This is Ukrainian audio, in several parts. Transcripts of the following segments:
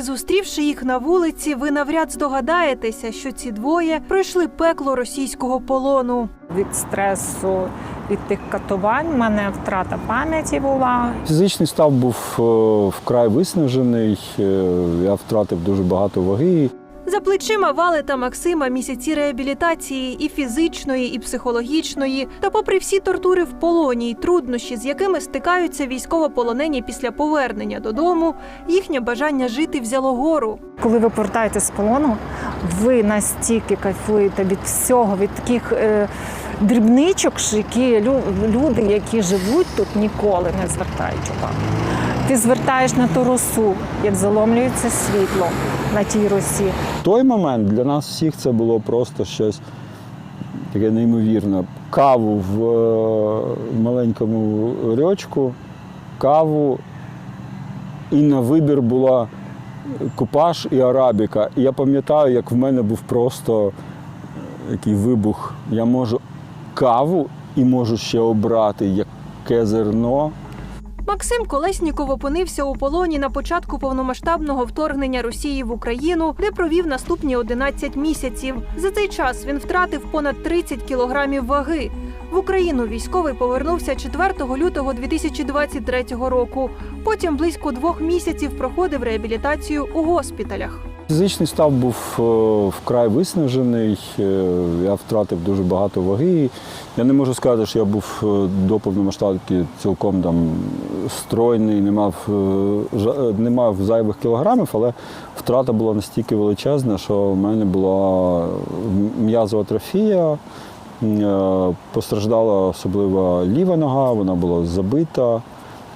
Друзі, зустрівши їх на вулиці, ви навряд здогадаєтеся, що ці двоє пройшли пекло російського полону. Від стресу, від тих катувань в мене втрата пам'яті була. Фізичний став був е, вкрай виснажений. е, Я втратив дуже багато ваги. За плечима Вали та Максима місяці реабілітації і фізичної, і психологічної. Та, попри всі тортури в полоні й труднощі, з якими стикаються військовополонені після повернення додому, їхнє бажання жити взяло гору. Коли ви повертаєтесь з полону, ви настільки кайфуєте від всього, від таких е, дрібничок, які лю- люди, які живуть тут, ніколи не звертають увагу. Ти звертаєш на ту росу, як заломлюється світло на тій росі. В той момент для нас всіх це було просто щось таке неймовірне. Каву в е, маленькому рьочку, каву, і на вибір була купаж і арабіка. І я пам'ятаю, як в мене був просто який вибух. Я можу каву і можу ще обрати яке зерно. Максим Колесніков опинився у полоні на початку повномасштабного вторгнення Росії в Україну, де провів наступні 11 місяців. За цей час він втратив понад 30 кілограмів ваги. В Україну військовий повернувся 4 лютого 2023 року. Потім близько двох місяців проходив реабілітацію у госпіталях. Фізичний став був е, вкрай виснажений. е, Я втратив дуже багато ваги. Я не можу сказати, що я був е, до повномасштабки цілком там стройний, не мав, не мав зайвих кілограмів, але втрата була настільки величезна, що в мене була м'язова атрофія. Е, Постраждала особливо ліва нога, вона була забита.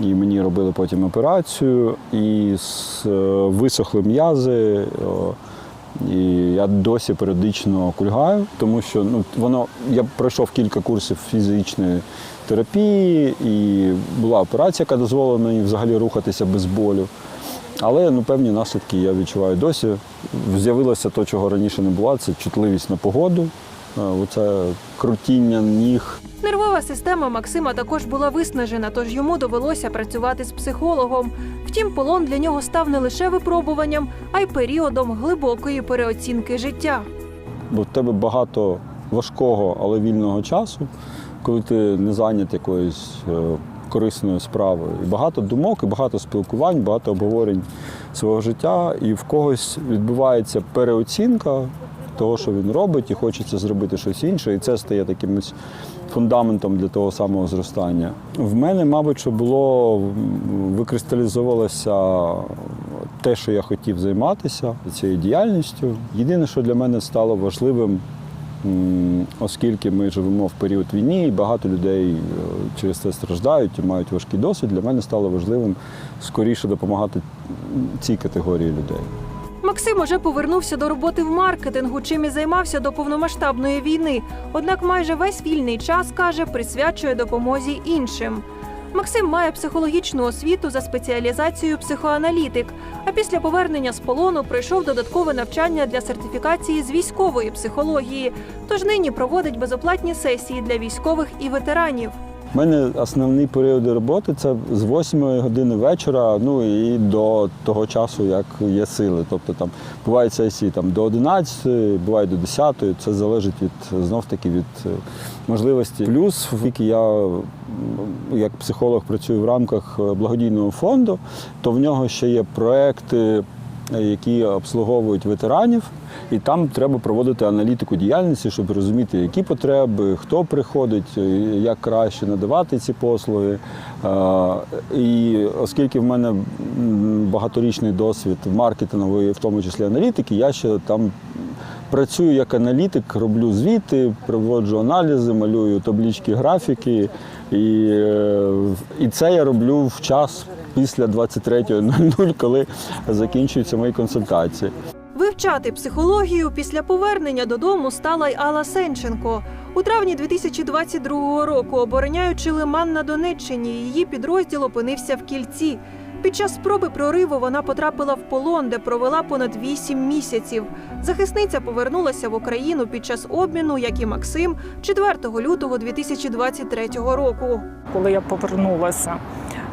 І мені робили потім операцію, і е, висохли м'язи. І я досі періодично кульгаю, тому що ну, воно, я пройшов кілька курсів фізичної терапії, і була операція, яка дозволила мені взагалі рухатися без болю. Але ну, певні наслідки я відчуваю досі. З'явилося те, чого раніше не було, це чутливість на погоду, е, оце крутіння ніг. Нервова система Максима також була виснажена, тож йому довелося працювати з психологом. Втім, полон для нього став не лише випробуванням, а й періодом глибокої переоцінки життя. бо в тебе багато важкого, але вільного часу, коли ти не зайнятий якоюсь е, корисною справою. І багато думок, і багато спілкувань, багато обговорень свого життя, і в когось відбувається переоцінка того, що він робить, і хочеться зробити щось інше, і це стає таким фундаментом для того самого зростання. В мене, мабуть, що було м, викристалізувалося те, що я хотів займатися цією діяльністю. Єдине, що для мене стало важливим, оскільки ми живемо в період війни, і багато людей е, через це страждають і мають важкий досвід, для мене стало важливим скоріше допомагати цій категорії людей. Максим уже повернувся до роботи в маркетингу, чим і займався до повномасштабної війни. Однак майже весь вільний час каже, присвячує допомозі іншим. Максим має психологічну освіту за спеціалізацією психоаналітик. А після повернення з полону пройшов додаткове навчання для сертифікації з військової психології. Тож нині проводить безоплатні сесії для військових і ветеранів. У мене основні періоди роботи це з 8 години вечора, ну і до того часу, як є сили. Тобто там бувають сесії там, до 11, бувають до 10, це залежить від знов таки від е, можливості. Плюс, оскільки я як психолог працюю в рамках е, благодійного фонду, то в нього ще є проекти які обслуговують ветеранів, і там треба проводити аналітику діяльності, щоб розуміти, які потреби, хто приходить, як краще надавати ці послуги. Е, І оскільки в мене багаторічний досвід маркетингової, в тому числі аналітики, я ще там. Працюю як аналітик, роблю звіти, проводжу аналізи, малюю таблички, графіки. І, е, і це я роблю в час після 23.00, коли закінчуються мої консультації. Вивчати психологію після повернення додому стала й Алла Сенченко. У травні 2022 року, обороняючи Лиман на Донеччині, її підрозділ опинився в кільці. Під час спроби прориву вона потрапила в полон, де провела понад вісім місяців. Захисниця повернулася в Україну під час обміну, як і Максим, 4 лютого 2023 року. Коли я повернулася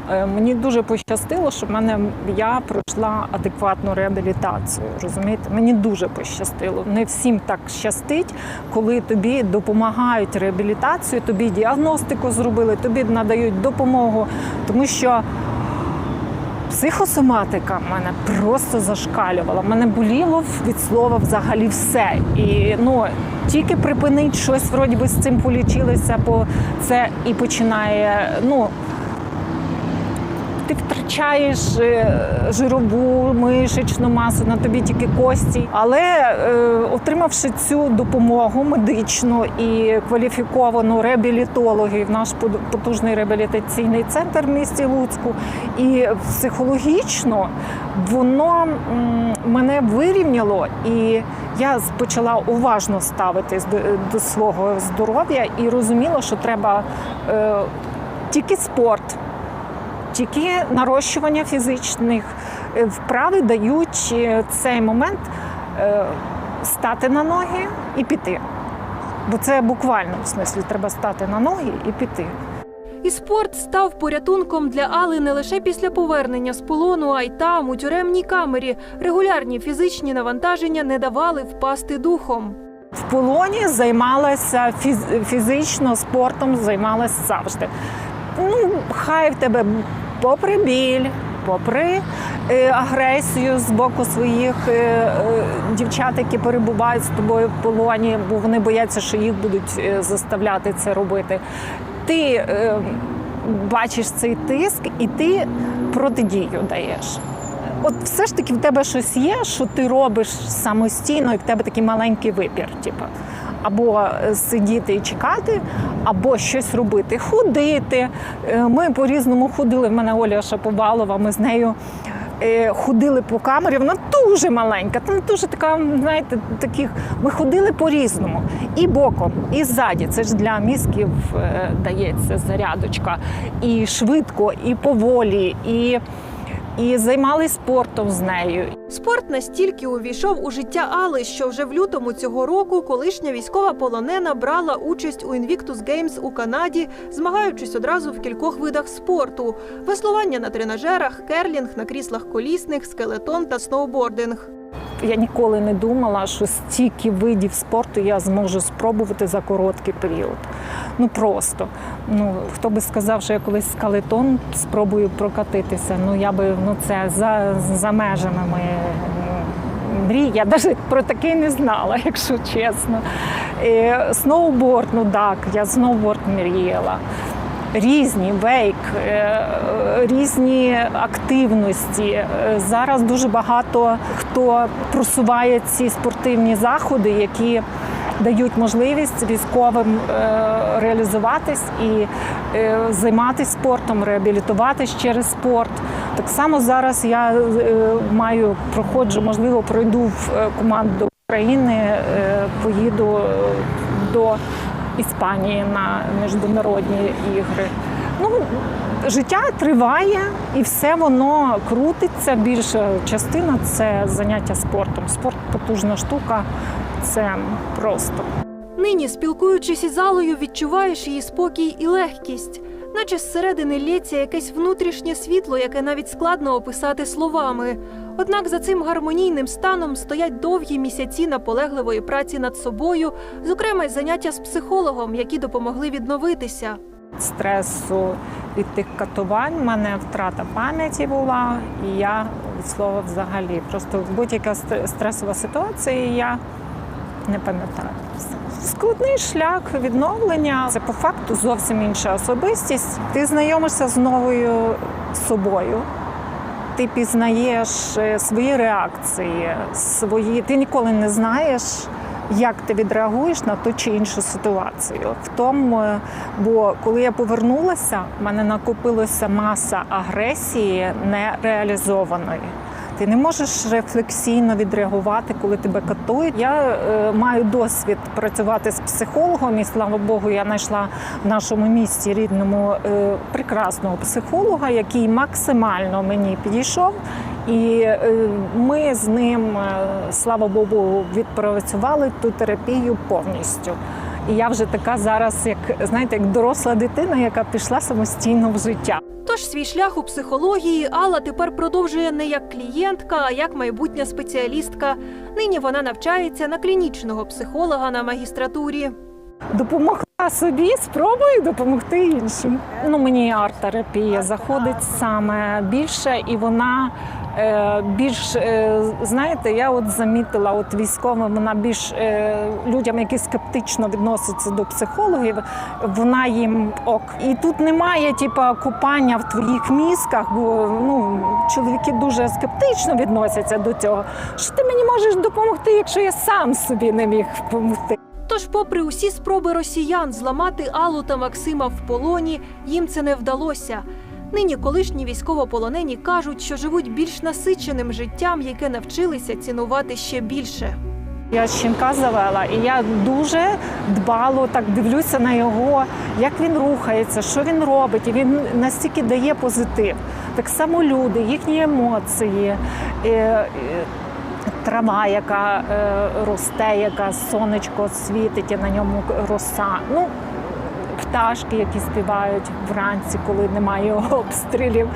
Мені дуже пощастило, що в мене я пройшла адекватну реабілітацію. Розумієте, мені дуже пощастило. Не всім так щастить, коли тобі допомагають реабілітацію, тобі діагностику зробили, тобі надають допомогу, тому що. Психосоматика мене просто зашкалювала. Мене боліло від слова взагалі все. І ну тільки припинить щось, вроді би з цим полічилися, бо це і починає. Ну ти втрачаєш е, жирову мишечну масу, на тобі тільки кості. Але е, отримавши цю допомогу медичну і кваліфіковану реабілітологів, наш потужний реабілітаційний центр в місті Луцьку, і психологічно воно м, мене вирівняло, і я почала уважно ставитись до, до свого здоров'я і розуміла, що треба е, тільки спорт. Тільки нарощування фізичних е, вправи дають е, цей момент е, стати на ноги і піти. Бо це буквально в смислі треба стати на ноги і піти. І спорт став порятунком для Али не лише після повернення з полону, а й там, у тюремній камері. Регулярні фізичні навантаження не давали впасти духом. В полоні займалася фіз- фізично спортом, займалася завжди. Ну, хай в тебе попри біль, попри е, агресію з боку своїх е, е, дівчат, які перебувають з тобою в полоні, бо вони бояться, що їх будуть заставляти це робити. Ти бачиш цей тиск і ти протидію даєш. От все ж таки в тебе щось є, що ти робиш самостійно, і в тебе такий маленький вибір. Типу. Або е, сидіти і чекати, або щось робити, ходити. Е, Ми по-різному ходили. В мене Оля Шаповалова, ми з нею е, ходили по камері. Вона дуже маленька, там дуже така, знаєте, таких. Ми ходили по-різному. І боком, і ззаді. Це ж для мізків дається зарядочка. І швидко, і поволі, і і займалися спортом з нею. Спорт настільки увійшов у життя Али, що вже в лютому цього року колишня військова полонена брала участь у Invictus Games у Канаді, змагаючись одразу в кількох видах спорту: веслування на тренажерах, керлінг на кріслах колісних, скелетон та сноубординг. Я ніколи не думала, що стільки видів спорту я зможу спробувати за короткий період. Ну просто. Ну хто би сказав, що я колись скалетон спробую прокатитися. Ну я би ну це за, за межами моєї мрій. Я навіть про таке не знала, якщо чесно. Е, Сноуборд, ну так, я сноуборд мріяла. Різні вейк, е, різні активності. Е, Зараз дуже багато хто просуває ці спортивні заходи, які дають можливість військовим е, реалізуватись і займатися спортом, реабілітуватись через спорт. Так само зараз я маю проходжу, можливо, пройду в команду України, поїду до Іспанії на міжнародні ігри. Ну, життя триває і все воно крутиться. Більша частина це заняття спортом. Спорт потужна штука, це просто. Нині, спілкуючись із залою, відчуваєш її спокій і легкість, наче зсередини лється якесь внутрішнє світло, яке навіть складно описати словами. Однак за цим гармонійним станом стоять довгі місяці наполегливої праці над собою, зокрема й заняття з психологом, які допомогли відновитися. Стресу від тих катувань в мене втрата пам'яті була, і я від слова взагалі. Просто будь-яка ст- стресова ситуація, я не пам'ятаю. Складний шлях відновлення це по факту зовсім інша особистість. Ти знайомишся з новою собою. Ти пізнаєш е, свої реакції, свої. Ти ніколи не знаєш, як ти відреагуєш на ту чи іншу ситуацію. В тому, е, бо коли я повернулася, в мене накопилася маса агресії нереалізованої. Ти не можеш рефлексійно відреагувати, коли тебе катують. Я е, маю досвід працювати з психологом, і слава Богу, я знайшла в нашому місті рідному е, прекрасного психолога, який максимально мені підійшов. І е, ми з ним, е, слава Богу, відпрацювали ту терапію повністю. І я вже така зараз, як знаєте, як доросла дитина, яка пішла самостійно в життя. Тож свій шлях у психології Алла тепер продовжує не як клієнтка, а як майбутня спеціалістка. Нині вона навчається на клінічного психолога на магістратурі. Допомогла собі, спробую допомогти іншим. Ну, мені арт-терапія заходить саме більше, і вона більш, е, знаєте, я от замітила, от військовим, вона більш е, людям, які скептично відносяться до психологів, вона їм ок. І тут немає типа купання в твоїх мізках, бо ну, чоловіки дуже скептично відносяться до цього. Що ти мені можеш допомогти, якщо я сам собі не міг допомогти? Тож, попри усі спроби росіян зламати Аллу та Максима в полоні, їм це не вдалося. Нині колишні військовополонені кажуть, що живуть більш насиченим життям, яке навчилися цінувати ще більше. Я щенка завела, і я дуже дбало так дивлюся на його, як він рухається, що він робить. І він настільки дає позитив. Так само люди, їхні емоції, е, е, трава, яка е, росте, яка сонечко світить, і на ньому роса. Ну, пташки, які співають вранці, коли немає обстрілів.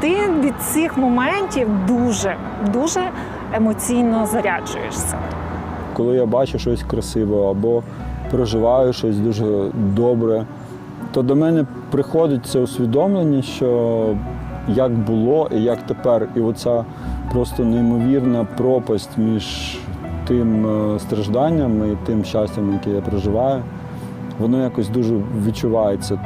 Ти від цих моментів дуже, дуже емоційно заряджуєшся. Коли я бачу щось красиве або проживаю щось дуже добре, то до мене приходить це усвідомлення, що як було і як тепер. І оця просто неймовірна пропасть між тим е, стражданням і тим щастям, яке я проживаю, воно якось дуже відчувається.